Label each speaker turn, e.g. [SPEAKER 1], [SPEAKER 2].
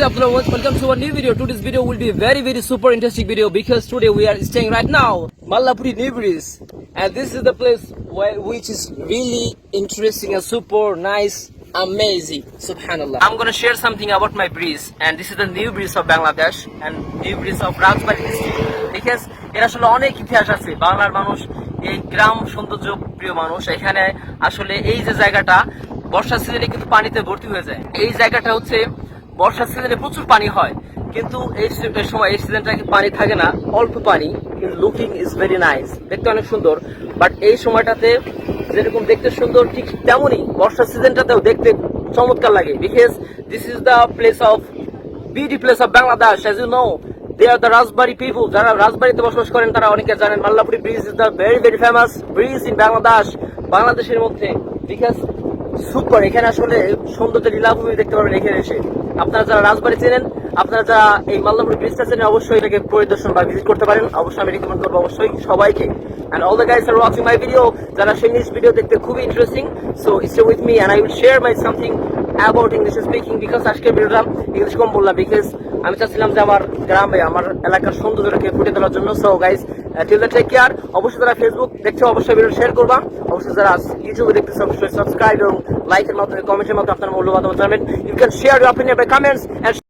[SPEAKER 1] is Abdullah. Welcome to a new video. Today's video will be a very, very super interesting video because today we are staying right now, Mallapuri Bridge. And this is the place where, which is really interesting and super nice, amazing. Subhanallah. I'm gonna share something about my bridge. And this is the new bridge of Bangladesh and new bridge of Rajbari district. Because এর আসলে অনেক ইতিহাস আছে বাংলার মানুষ এই গ্রাম সৌন্দর্য প্রিয় মানুষ এখানে আসলে এই যে জায়গাটা বর্ষার সিজনে কিন্তু পানিতে ভর্তি হয়ে যায় এই জায়গাটা হচ্ছে বর্ষার সিজনে প্রচুর পানি হয়। কিন্তু এই সময় এই সিজনটা পানি থাকে না? অল্প পানি, কিন্তু লুকিং ইজ ভেরি নাইস দেখতে অনেক সুন্দর। বাট এই সময়টাতে যেরকম দেখতে সুন্দর, ঠিক তেমনই বর্ষার সিজনটাতেও দেখতে চমৎকার লাগে। Because this is the place of beauty place of Bangladesh as you know they are the Rajbari people যারা রাজবাড়িতে বসবাস করেন, তারা অনেকে জানেন Mallapuri bridge is the very very famous bridge in Bangladesh বাংলাদেশের মধ্যে। বিকজ সুপার এখানে আসলে সৌন্দর্যের লীলাভূমি দেখতে পাবেন এখানে এসে। আপনারা যারা রাজবাড়ি চেনেন, আপনারা যারা এই মাল্লাপুরি ব্রিজটা চেনেন, অবশ্যই এটাকে পরিদর্শন বা ভিজিট করতে পারেন। অবশ্যই আমি রেকমেন্ড করব অবশ্যই সবাইকে। And all the guys are watching my video, যারা সেই নিউজ ভিডিও দেখতে খুবই interesting so stay with me and I will share my something about English speaking, because আজকের ভিডিওটা ইংলিশ কম বললাম বিকজ আমি চাচ্ছিলাম যে আমার গ্রামে, আমার এলাকার সৌন্দর্যটাকে ফুটে তোলার জন্য। So guys till the take care অবশ্যই যারা ফেসবুক দেখছ, অবশ্যই ভিডিও শেয়ার করবা। অবশ্যই যারা ইউটিউবে দেখতেছো, অবশ্যই সাবস্ক্রাইব এবং লাইকের মাধ্যমে কমেন্টের মাধ্যমে আপনার মূল্যবাদ জানাবেন। You can share your opinion by comments